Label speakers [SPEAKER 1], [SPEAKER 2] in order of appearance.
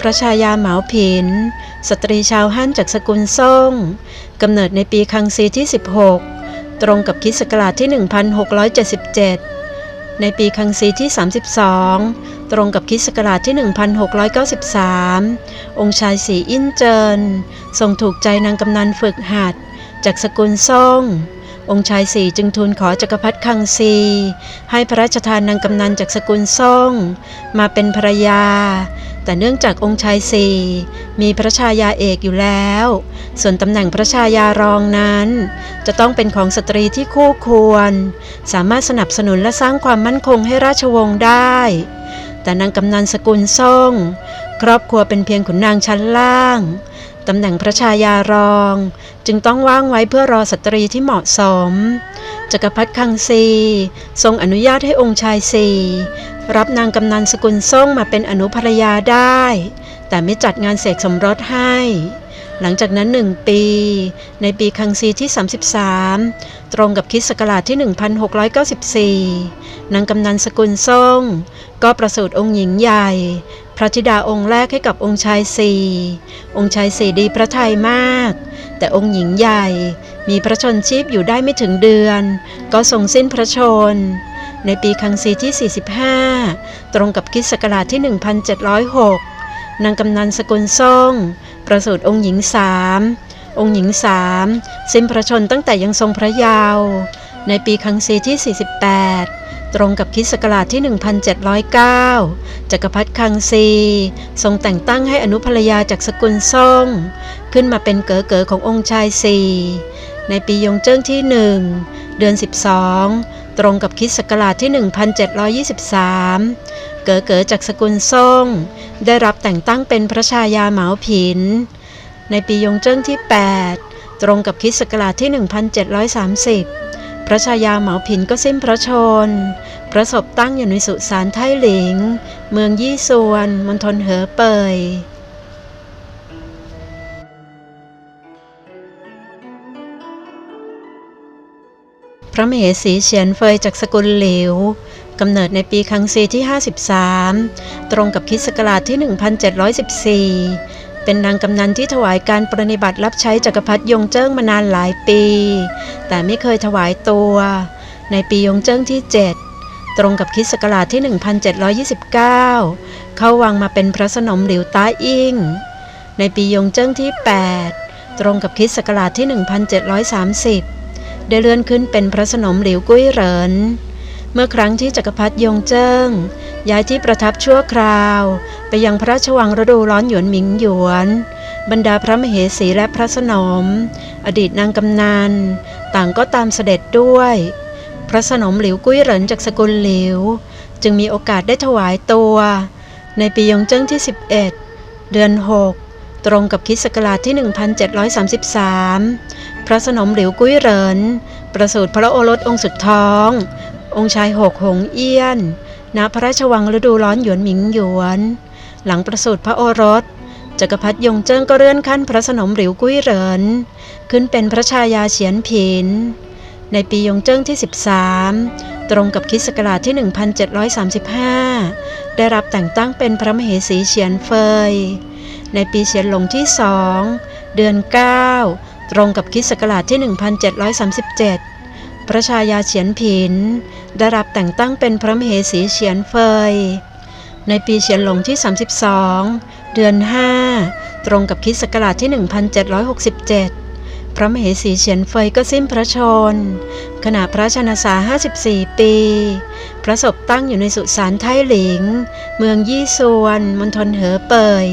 [SPEAKER 1] พระชายาเหมาผิน สตรีชาวฮั่นจากสกุลซ่งกำเนิดในปีคังซีที่ 16 ตรงกับคิสต์ศักราชที่ 1677 ในปีคังซีที่ 32 ตรงกับคิสต์ศักราชที่ 1693 องค์ชายสีอินเจินทรงถูกใจนางกำนันฝึกหัด จากสกุลซ่ง องค์ชายสี่จึงทูลขอจักรพรรดิคังซีให้พระราชทานนางกำนันจากสกุลซ่ง มาเป็นภรรยา แต่เนื่องจากองค์ชายสี่มีพระชายาเอกอยู่แล้ว ส่วนตำแหน่งพระชายารองนั้น จะต้องเป็นของสตรีที่คู่ควร สามารถสนับสนุนและสร้างความมั่นคงให้ราชวงศ์ได้ แต่นางกำนันสกุลซ่ง ครอบครัวเป็นเพียงขุนนางชั้นล่าง ตำแหน่งพระชายารอง จึงต้องว่างไว้เพื่อรอสตรีที่เหมาะสมจักรพรรดิคังซีทรงอนุญาตให้องค์ชายสีรับนางกำนันสกุลซ่งมาเป็นอนุภรรยาได้ แต่ไม่จัดงานเสกสมรสให้ หลังจากนั้นหนึ่งปี ในปีคังซีที่ 33 ตรงกับคริสต์ศักราชที่ 1694 นางกำนันสกุลซ่งก็ประสูติองค์หญิงใหญ่ ระธิดาองค์แรกให้กับองค์ชายสี่องค์ชายสี่ดีพระทัยมาก แต่องค์หญิงใหญ่มีพระชนชีพอยู่ได้ไม่ถึงเดือน ก็ทรงสิ้นพระชน ในปีคังซีที่ 45 ตรงกับคริสต์ศักราชที่ 1706 นางกำนันสกุลซ่ง ประสูติองค์หญิงสามองค์หญิงสามสิ้นพระชนตั้งแต่ยังทรงพระยาว ในปีคังซีที่ 48 ตรงกับคริสต์ศักราชที่ 1709 จักรพรรดิคังซีทรงแต่งตั้งให้อนุภรรยาจากสกุลซ่ง ขึ้นมาเป็นเก๋อเก๋อขององค์ชายสีในปียงเจิ้งที่หนึ่งเดือน 12 ตรงกับคริสต์ศักราชที่ 1723 เก๋อเก๋อจากสกุลซ่ง ได้รับแต่งตั้งเป็นพระชายาเหมาผิน ในปียงเจิ้งที่ 8 ตรงกับคริสต์ศักราชที่ 1730 ระชายาเหมาผินก็สิ้นพระชนประสบตั้งอยู่ในสุสานไทหลิง เมืองยี่ซวนมณฑลเหอเปยพระมเหสีเฉียนเฟยจากสกุลหลิวกำเนิดในปีคังซีที่ 53 ตรงกับคิสต์ศักราชที่ 1714 เป็นนางกำนันที่ถวายการปรนิบัติรับใช้จักรพรรดิยงเจิ้งมานานหลายปี แต่ไม่เคยถวายตัว ในปียงเจิ้งที่ 7 ตรงกับคริสต์ศักราชที่ 1729 เข้าวังมาเป็นพระสนมหลิวต้าอิงในปียงเจิ้งที่ 8 ตรงกับคริสต์ศักราชที่ 1730 ได้เลื่อนขึ้นเป็นพระสนมหลิวกุ้ยเหรินเมื่อครั้งที่จักรพรรดิยงเจิ้งย้ายที่ประทับชั่วคราว ไปยังพระราชวังฤดูร้อนหยวนหมิงหยวน บรรดาพระมเหสีและพระสนม อดีตนางกำนันต่างก็ตามเสด็จด้วย พระสนมหลิวกุ้ยเหรินจากสกุลหลิว จึงมีโอกาสได้ถวายตัว ในปียงเจิ้งที่ 11 เดือน 6 ตรงกับคริสต์ศักราชที่ 1733 พระสนมหลิวกุ้ยเหรินประสูติพระโอรสองค์สุดท้อง องค์ชายหกหงเอี้ยนณพระราชวังฤดูร้อนหยวนหมิงหยวน หลังประสูติพระโอรสจักรพรรดิยงเจิ้งก็เลื่อนขั้นพระสนมหลิวกุ้ยเหริน ขึ้นเป็นพระชายาเฉียนผิน ในปียงเจิ้งที่ 13 ตรงกับคิศักราชที่ 1735 ได้รับแต่งตั้งเป็นพระมเหสีเฉียนเฟย ในปีเฉียนหลงที่สองเดือน 9 ตรงกับคิศักราชที่ 1737 พระชายาเฉียนผิน ได้รับแต่งตั้งเป็นพระมเหสีเฉียนเฟย ในปีเฉียนหลงที่ 32 เดือน 5 ตรงกับคริสต์ศักราชที่ 1767 พระมเหสีเฉียนเฟยก็สิ้นพระชน ขณะพระชนสา 54 ปี พระศพตั้งอยู่ในสุสานไทหลิง เมืองยี่ซวน มณฑลเหอเปย